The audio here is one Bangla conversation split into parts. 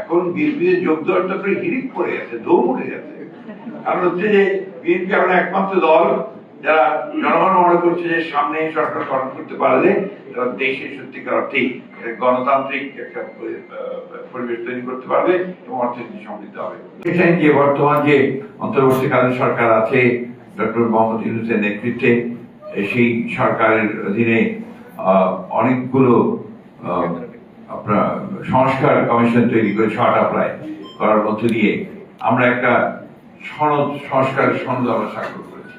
এখন বিএনপিতে যোগ দেওয়ার তো পড়ে গেছে উঠে গেছে। কারণ হচ্ছে যে বিএনপি আমরা একমাত্র দল যারা জনগণ মনে করছে যে সামনে সরকার গঠন করতে পারলে তারা দেশের সত্যিকার অর্থেই গণতান্ত্রিক একটা পরিবেশ তৈরি করতে পারবে এবং অর্থনীতি সমৃদ্ধ হবে। যে বর্তমান যে অন্তর্বর্তীকালীন সরকার আছে, ডক্টর মোহাম্মদ ইউনুসের নেতৃত্বে, সেই সরকারের অধীনে অনেকগুলো আপনার সংস্কার কমিশন তৈরি করে ছটা প্রায় করার মধ্য দিয়ে আমরা একটা সনদ, সংস্কার সনদ আমরা স্বাক্ষর করেছি।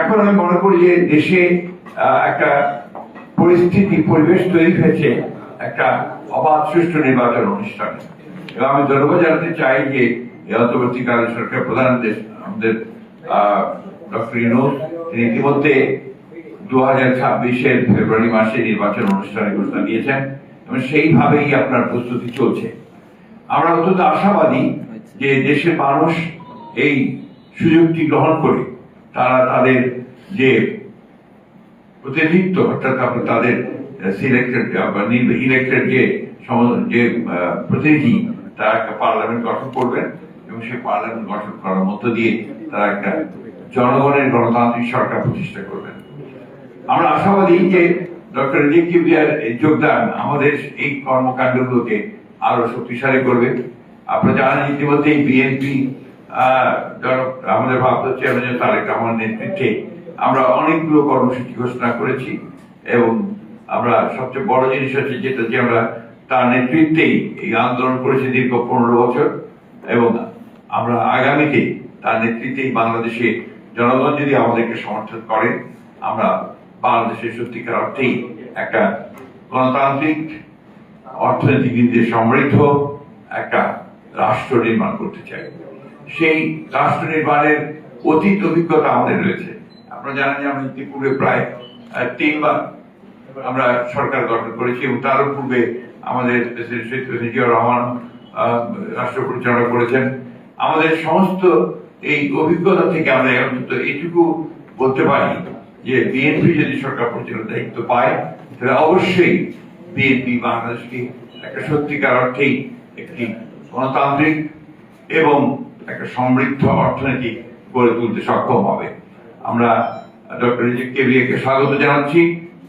এখন আমি মনে করি যে দেশে একটা পরিস্থিতি, পরিবেশ তৈরি হয়েছে, একটা অবাধ সুষ্ঠু নির্বাচন অনুষ্ঠানে। এবং আমি ধন্যবাদ জানাতে চাই যে এই অন্তর্বর্তীকালীন সরকার প্রধান আমাদের ডক্টর ইনুস তিনি ইতিমধ্যে দু হাজার ছাব্বিশের ফেব্রুয়ারি মাসে নির্বাচন অনুষ্ঠানের ঘোষণা দিয়েছেন। এবং সেইভাবেই আপনার প্রস্তুতি চলছে। আমরা অত্যন্ত আশাবাদী যে দেশের মানুষ এই সুযোগটি গ্রহণ করে, তারা তাদের যে প্রতিনিধিত্ব, অর্থাৎ তাদের সিলেক্টেড ইলেক্টেড যে যে প্রতিনিধি, তারা একটা পার্লামেন্ট গঠন করবেন এবং সেই পার্লামেন্ট গঠন করার মধ্য দিয়ে তারা একটা জনগণের গণতান্ত্রিক সরকার প্রতিষ্ঠা করবেন। আমরা আশাবাদী যে ডক্টর রিজিক কিবরিয়ার যোগদান আমাদের এই কর্মকাণ্ডগুলোকে আরও শক্তিশালী করবে। আপনারা জানেন ইতিমধ্যে বিএনপি আমাদের ভারপ্রাপ্ত চেয়ারম্যান তারেক রহমান নেতৃত্বে আমরা অনেকগুলো কর্মসূচি ঘোষণা করেছি এবং আমরা সবচেয়ে বড় জিনিস হচ্ছে যেটা যে আমরা তার নেতৃত্বেই এই আন্দোলন করেছি দীর্ঘ পনেরো বছর এবং আমরা আগামীতে তার নেতৃত্বেই বাংলাদেশে জনগণ যদি আমাদেরকে সমর্থন করে, আমরা বাংলাদেশের সত্যিকার অর্থেই একটা গণতান্ত্রিক অর্থনৈতিক দিয়ে সমৃদ্ধ একটা রাষ্ট্র নির্মাণ করতে চাই। সেই রাষ্ট্র নির্মাণের অতীত অভিজ্ঞতা আমাদের রয়েছে। আপনারা জানেন যে আমরা ইতিপূর্বে প্রায় তিনবার আমরা সরকার গঠন করেছি এবং তারও পূর্বে আমাদের শেখ রহমান রাষ্ট্র পরিচালনা করেছেন। আমাদের সমস্ত এই অভিজ্ঞতা থেকে আমরা অন্তত এইটুকু বলতে পারি। যে বিএনপি যদি সরকার পরিচালনার দায়িত্ব পায়, তাহলে অবশ্যই বিএনপি বাংলাদেশকে একটা সত্যিকার অর্থেই একটি গণতান্ত্রিক এবং একটা সমৃদ্ধ অর্থনীতি গড়ে তুলতে সক্ষম হবে। আমরা ডক্টর রিজিক কেবরিয়াকে স্বাগত জানাচ্ছি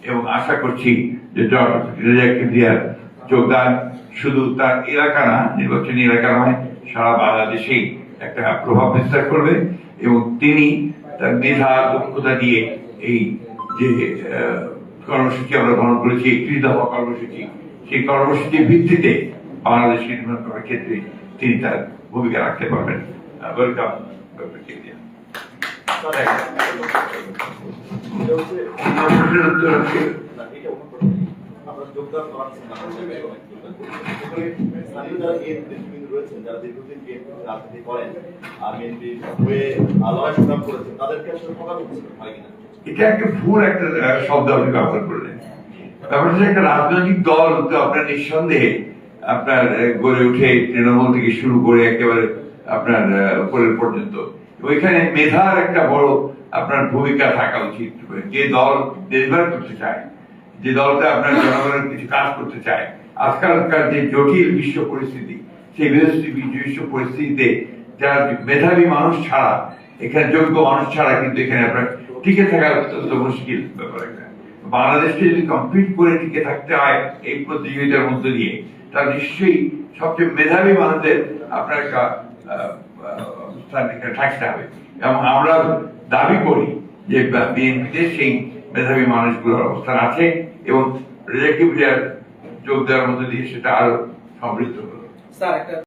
এবং আশা করছি যে ডক্টর রিজিক কেবরিয়ার যোগদান শুধু তার এলাকা না, নির্বাচনী এলাকা নয়, সারা বাংলাদেশেই একটা প্রভাব বিস্তার করবে এবং তিনি তার মেধা দক্ষতা দিয়ে এই যে কর্মসূচি আমরা গ্রহণ করেছি একত্রিশ দফা কর্মসূচি, সেই কর্মসূচির ভিত্তিতে বাংলাদেশ নির্মাণ করার ক্ষেত্রে তিনি তার ভূমিকা রাখতে পারবেন। ওয়েলকাম তাদেরকে আসলে কিনা? এটা একটা ভুল একটা শব্দ আপনি ব্যবহার করলেন। ব্যাপারটা হচ্ছে একটা রাজনৈতিক দল, তো আপনার নিঃসন্দেহে আপনার গড়ে উঠে তৃণমূল থেকে শুরু করে একেবারে আপনার উপরের পর্যন্ত। ওইখানে মেধার একটা বড় আপনার ভূমিকা থাকা উচিত। যে দল ডেলিভার করতে চায়, যে দলটা আপনার জনগণের কিছু কাজ করতে চায়, আজকালকার যে জটিল বিশ্ব পরিস্থিতি, সেই বিশ্ব পরিস্থিতিতে যারা মেধাবী মানুষ ছাড়া, এখানে যোগ্য মানুষ ছাড়া কিন্তু এখানে আপনার টিকে থাকা অত্যন্ত মুশকিল ব্যাপার একটা। বাংলাদেশকে যদি কমপ্লিট করে টিকে থাকতে হয় এই প্রতিযোগিতার মধ্যে দিয়ে, তাহলে নিশ্চয়ই সবচেয়ে মেধাবী মানুষদের আপনার একটা থাকতে হবে। এবং আমরা দাবি করি যে বিএনপিতে সেই মেধাবী মানুষগুলোর অবস্থান আছে এবং রিলেটিভ যোগ দেওয়ার মধ্যে দিয়ে সেটা আরও সমৃদ্ধ হলো।